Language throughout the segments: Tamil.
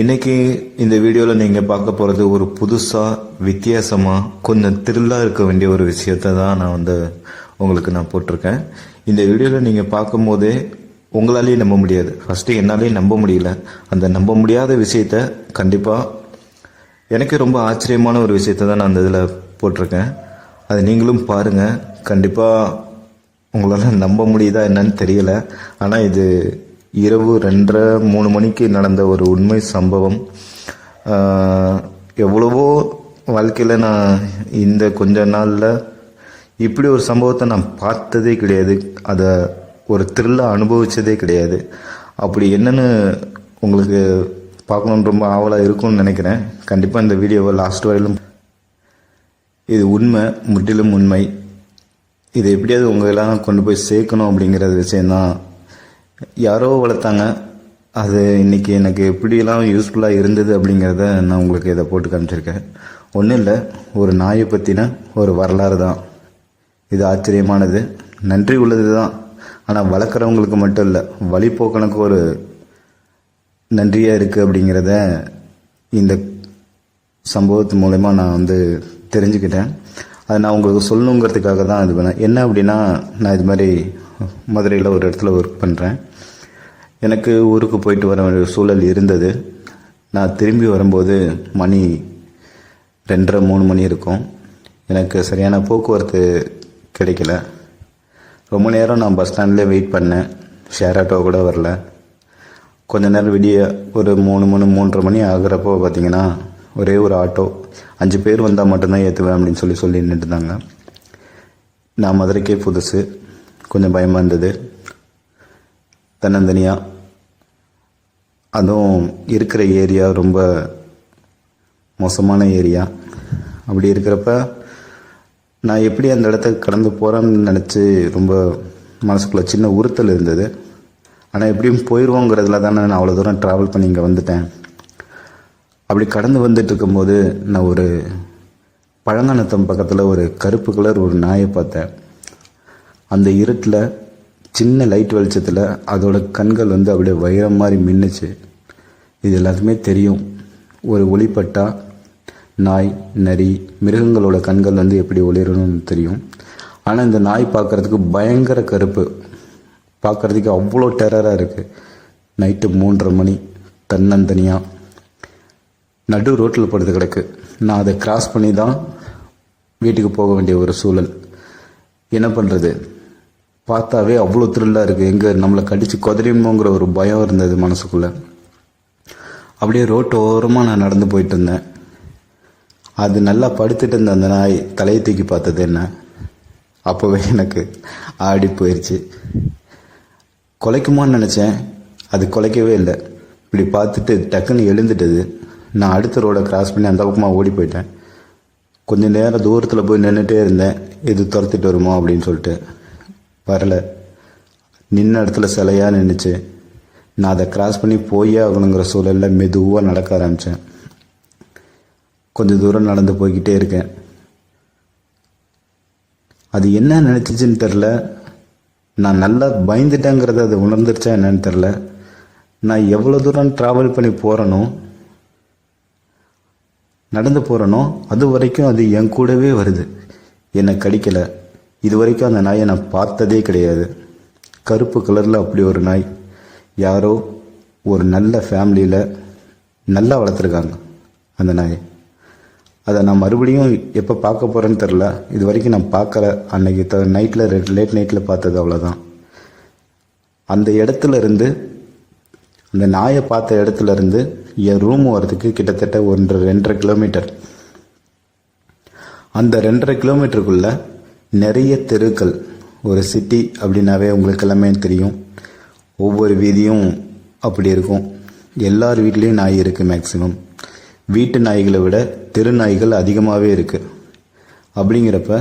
இன்னைக்கு இந்த வீடியோவில் நீங்கள் பார்க்க போகிறது ஒரு புதுசாக வித்தியாசமாக கொஞ்சம் த்ரில்லாக இருக்க வேண்டிய ஒரு விஷயத்தை தான் நான் வந்து உங்களுக்கு நான் போட்டிருக்கேன். இந்த வீடியோவில் நீங்கள் பார்க்கும்போதே உங்களாலேயே நம்ப முடியாது. ஃபஸ்ட்டு என்னாலேயே நம்ப முடியல. அந்த நம்ப முடியாத விஷயத்த கண்டிப்பாக எனக்கு ரொம்ப ஆச்சரியமான ஒரு விஷயத்தை தான் நான் அந்த இதில் போட்டிருக்கேன். அதை நீங்களும் பாருங்கள் கண்டிப்பாக உங்களால் நம்ப முடியுதா என்னன்னு தெரியல. ஆனால் இது இரவு ரெண்டரை மூணு மணிக்கு நடந்த ஒரு உண்மை சம்பவம். எவ்வளவோ வாழ்க்கையில் நான் இந்த கொஞ்ச நாளில் இப்படி ஒரு சம்பவத்தை நான் பார்த்ததே கிடையாது. அதை ஒரு த்ரில்லாக அனுபவித்ததே கிடையாது. அப்படி என்னென்னு உங்களுக்கு பார்க்கணுன்னு ரொம்ப ஆவலாக இருக்கும்னு நினைக்கிறேன். கண்டிப்பாக இந்த வீடியோவை லாஸ்ட் வரையிலும் இது உண்மை முற்றிலும் உண்மை. இதை எப்படியாவது உங்களெல்லாம் கொண்டு போய் சேர்க்கணும் அப்படிங்கிறது விஷயந்தான் யாரோ வளர்த்தாங்க. அது இன்னைக்கு எனக்கு எப்படியெல்லாம் யூஸ்ஃபுல்லாக இருந்தது அப்படிங்கிறத நான் உங்களுக்கு இதை போட்டு காமிச்சிருக்கேன். ஒன்றும் இல்லை ஒரு நாயை பற்றின ஒரு வரலாறு தான். இது ஆச்சரியமானது. நன்றி உள்ளது தான். ஆனால் வளர்க்குறவங்களுக்கு மட்டும் இல்லை வழிபோக்கனுக்கு ஒரு நன்றியாக இருக்குது அப்படிங்கிறத இந்த சம்பவத்து மூலயமா நான் வந்து தெரிஞ்சுக்கிட்டேன். அதை நான் உங்களுக்கு சொல்லணுங்கிறதுக்காக தான் இது பண்ணேன். என்ன அப்படின்னா நான் இது மாதிரி மதுரையில் ஒரு இடத்துல ஒர்க் பண்ணுறேன் எனக்கு ஊருக்கு போயிட்டு வர வேண்டிய சூழல் இருந்தது. நான் திரும்பி வரும்போது மணி ரெண்டரை மூணு மணி இருக்கும். எனக்கு சரியான போக்குவரத்து கிடைக்கல. ரொம்ப நேரம் நான் பஸ் ஸ்டாண்ட்லேயே வெயிட் பண்ணேன். ஷேர் ஆட்டோ கூட வரல. கொஞ்ச நேரம் விடிய ஒரு மூணு மணி மூன்றரை மணி ஆகுறப்போ பார்த்தீங்கன்னா ஒரே ஒரு ஆட்டோ அஞ்சு பேர் வந்தால் மட்டும்தான் ஏற்றுவேன் அப்படின்னு சொல்லி சொல்லி நின்றுட்டாங்க நான் மதுரைக்கே புதுசு. கொஞ்சம் பயமாக இருந்தது. தன்னந்தனியாக அதுவும் இருக்கிற ஏரியா ரொம்ப மோசமான ஏரியா. அப்படி இருக்கிறப்ப நான் எப்படி அந்த இடத்த கடந்து போகிறேன்னு நினச்சி ரொம்ப மனசுக்குள்ளே சின்ன உறுத்தல் இருந்தது. ஆனால் எப்படியும் போயிடுவோங்கிறதுல தானே நான் அவ்வளோ தூரம் ட்ராவல் பண்ணி இங்கே வந்துட்டேன். அப்படி கடந்து வந்துட்டு இருக்கும்போது நான் ஒரு பழங்கணத்தம் பக்கத்தில் ஒரு கருப்பு கலர் ஒரு நாயை பார்த்தேன். அந்த இருட்டில் சின்ன லைட் வெளிச்சத்தில் அதோட கண்கள் வந்து அப்படியே வைரம் மாதிரி மின்னுச்சு. இது எல்லாத்துக்குமே தெரியும். ஒரு ஒளிப்பட்டா நாய் நரி மிருகங்களோட கண்கள் வந்து எப்படி ஒளிரணும்னு தெரியும். ஆனால் இந்த நாய் பார்க்கறதுக்கு பயங்கர கருப்பு. பார்க்கறதுக்கு அவ்வளோ டெரராக இருக்குது நைட்டு மூன்றரை மணி தன்னந்தனியாக நடு ரோட்டில் படுத்து கிடக்கு. நான் அதை கிராஸ் பண்ணி தான் வீட்டுக்கு போக வேண்டிய ஒரு சூழல். என்ன பண்ணுறது பார்த்தாவே அவ்வளோ த்ரில்லாக இருக்குது எங்கே நம்மளை கடித்து கொதறிமோங்கிற ஒரு பயம் இருந்தது மனசுக்குள்ளே. அப்படியே ரோட்டு ஓரமாக நான் நடந்து போயிட்டு இருந்தேன். அது நல்லா படுத்துட்டு இருந்த அந்த நாய் தலையை தூக்கி பார்த்தது என்ன? அப்போவே எனக்கு ஆடி போயிடுச்சு குலைக்குமான்னு நினச்சேன். அது குலைக்கவே இல்லை. இப்படி பார்த்துட்டு டக்குன்னு எழுந்துட்டது. நான் அடுத்த ரோடை கிராஸ் பண்ணி அந்த பக்கமாக ஓடி போயிட்டேன். கொஞ்சம் நேரம் தூரத்தில் போய் நின்றுட்டே இருந்தேன். இது துரத்திட்டு வருமோ அப்படின்னு சொல்லிட்டு. வரல. நின்ன இடத்துல சிலையாக நின்றுச்சு நான் அதை கிராஸ் பண்ணி போயே ஆகணுங்கிற சூழலில் மெதுவாக நடக்க ஆரம்பித்தேன் கொஞ்சம் தூரம் நடந்து போய்கிட்டே இருக்கேன். அது என்ன நினச்சிச்சின்னு தெரில நான் நல்லா பயந்துட்டேங்கிறத அது உணர்ந்துருச்சா என்னன்னு தெரில நான் எவ்வளோ தூரம் ட்ராவல் பண்ணி போகிறேனோ நடந்து போகிறேனோ அது வரைக்கும் அது என் கூடவே வருது. என்னை கடிக்கலை. இது வரைக்கும் அந்த நாயை நான் பார்த்ததே கிடையாது. கருப்பு கலரில் அப்படி ஒரு நாய். யாரோ ஒரு நல்ல ஃபேமிலியில் நல்லா வளர்த்துருக்காங்க அந்த நாயை. அதை நான் மறுபடியும் எப்போ பார்க்க போகிறேன்னு தெரில இது வரைக்கும் நான் பார்க்கல. அன்னைக்கு த நைட்டில் லேட் நைட்டில் பார்த்தது அவ்வளோதான் அந்த இடத்துல இருந்து அந்த நாயை பார்த்த இடத்துல இருந்து என் ரூம் வரதுக்கு கிட்டத்தட்ட ஒன்றரை ரெண்டரை கிலோமீட்டர் அந்த ரெண்டரை கிலோமீட்டருக்குள்ளே நிறைய தெருக்கள். ஒரு சிட்டி அப்படின்னாவே உங்களுக்கு எல்லாமே தெரியும். ஒவ்வொரு வீதியும் அப்படி இருக்கும். எல்லார் வீட்லேயும் நாய் இருக்குது மேக்ஸிமம் வீட்டு நாய்களை விட தெரு நாய்கள் அதிகமாகவே இருக்குது அப்படிங்கிறப்ப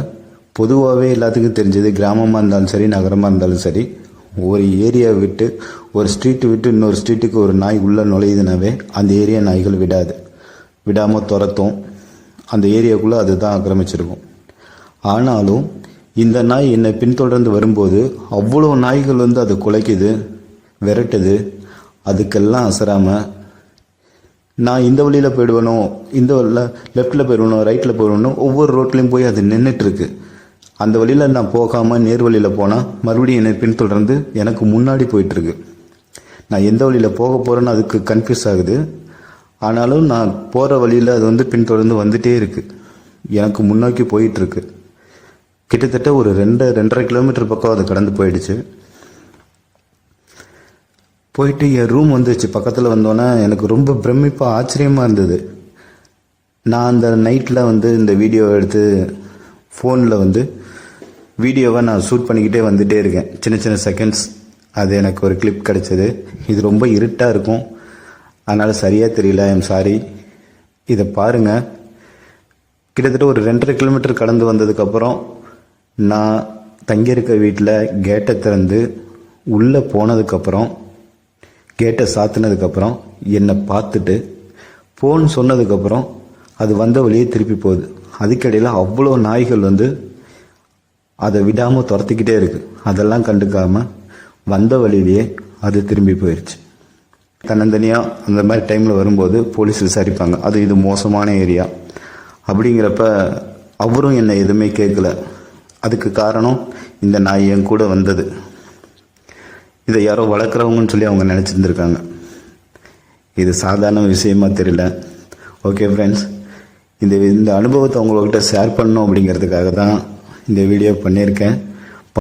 பொதுவாகவே எல்லாத்துக்கும் தெரிஞ்சது கிராமமாக இருந்தாலும் சரி நகரமாக இருந்தாலும் சரி ஒரு ஏரியா விட்டு ஒரு ஸ்ட்ரீட்டு விட்டு இன்னொரு ஸ்ட்ரீட்டுக்கு ஒரு நாய் உள்ளே நுழையுதுனாவே அந்த ஏரியா நாய்கள் விடாது. விடாமல் துரத்தும். அந்த ஏரியாக்குள்ளே அதுதான் ஆக்கிரமிச்சிருக்கும். ஆனாலும் இந்த நாய் என்னை பின்தொடர்ந்து வரும்போது அவ்வளோ நாய்கள் வந்து அதை குலைக்குது விரட்டுது. அதுக்கெல்லாம் அசராமல் நான் இந்த வழியில் போயிடுவேனோ இந்த வழியில் லெஃப்டில் போயிடுவேனோ ரைட்டில் போயிடுவேனோ ஒவ்வொரு ரோட்லேயும் போய் அது நின்றுட்டுருக்கு அந்த வழியில் நான் போகாமல் நேர் வழியில் போனால் மறுபடியும் என்னை பின்தொடர்ந்து எனக்கு முன்னாடி போயிட்டுருக்கு. நான் எந்த வழியில் போக போகிறேன்னு அதுக்கு கன்ஃபியூஸ் ஆகுது. ஆனாலும் நான் போகிற வழியில் அது வந்து பின்தொடர்ந்து வந்துட்டே இருக்குது எனக்கு முன்னோக்கி போயிட்டுருக்கு. கிட்டத்தட்ட ஒரு ரெண்டு ரெண்டரை கிலோமீட்டர் பக்கம் அது கடந்து போயிடுச்சு. போயிட்டு என் ரூம் வந்துச்சு. பக்கத்தில் வந்தோன்னே எனக்கு ரொம்ப பிரமிப்பாக ஆச்சரியமாக இருந்தது. நான் அந்த நைட்டில் வந்து இந்த வீடியோ எடுத்து ஃபோனில் வந்து வீடியோவை நான் ஷூட் பண்ணிக்கிட்டே வந்துகிட்டே இருக்கேன். சின்ன சின்ன செகண்ட்ஸ் அது எனக்கு ஒரு கிளிப் கிடச்சிது. இது ரொம்ப இருட்டாக இருக்கும். அதனால் சரியாக தெரியல. ஐம் சாரி இதை பாருங்கள் கிட்டத்தட்ட ஒரு ரெண்டரை கிலோமீட்டர் கடந்து வந்ததுக்கப்புறம் நான் தங்கியிருக்க வீட்டில் கேட்டை திறந்து உள்ளே போனதுக்கப்புறம் கேட்டை சாத்தினதுக்கப்புறம் என்னை பார்த்துட்டு போன்னு சொன்னதுக்கப்புறம் அது வந்த வழியே திருப்பி போகுது. அதுக்கிடையில் அவ்வளோ நாய்கள் வந்து அதை விடாமல் துரத்திக்கிட்டே இருக்குது அதெல்லாம் கண்டுக்காமல் வந்த வழியிலேயே அது திரும்பி போயிடுச்சு தன்னந்தனியாக அந்த மாதிரி டைமில் வரும்போது போலீஸ் விசாரிப்பாங்க. அது இது மோசமான ஏரியா அப்படிங்கிறப்ப அவரும் என்னை எதுவுமே கேட்கல. அதுக்கு காரணம் இந்த நாய் என் கூட வந்தது. இதை யாரோ வளர்க்குறவங்கன்னு சொல்லி அவங்க நினச்சிருந்துருக்காங்க. இது சாதாரண விஷயமா தெரியல. ஓகே ஃப்ரெண்ட்ஸ் இந்த இந்த அனுபவத்தை உங்கள்கிட்ட ஷேர் பண்ணணும் அப்படிங்கிறதுக்காக தான் இந்த வீடியோ பண்ணியிருக்கேன்.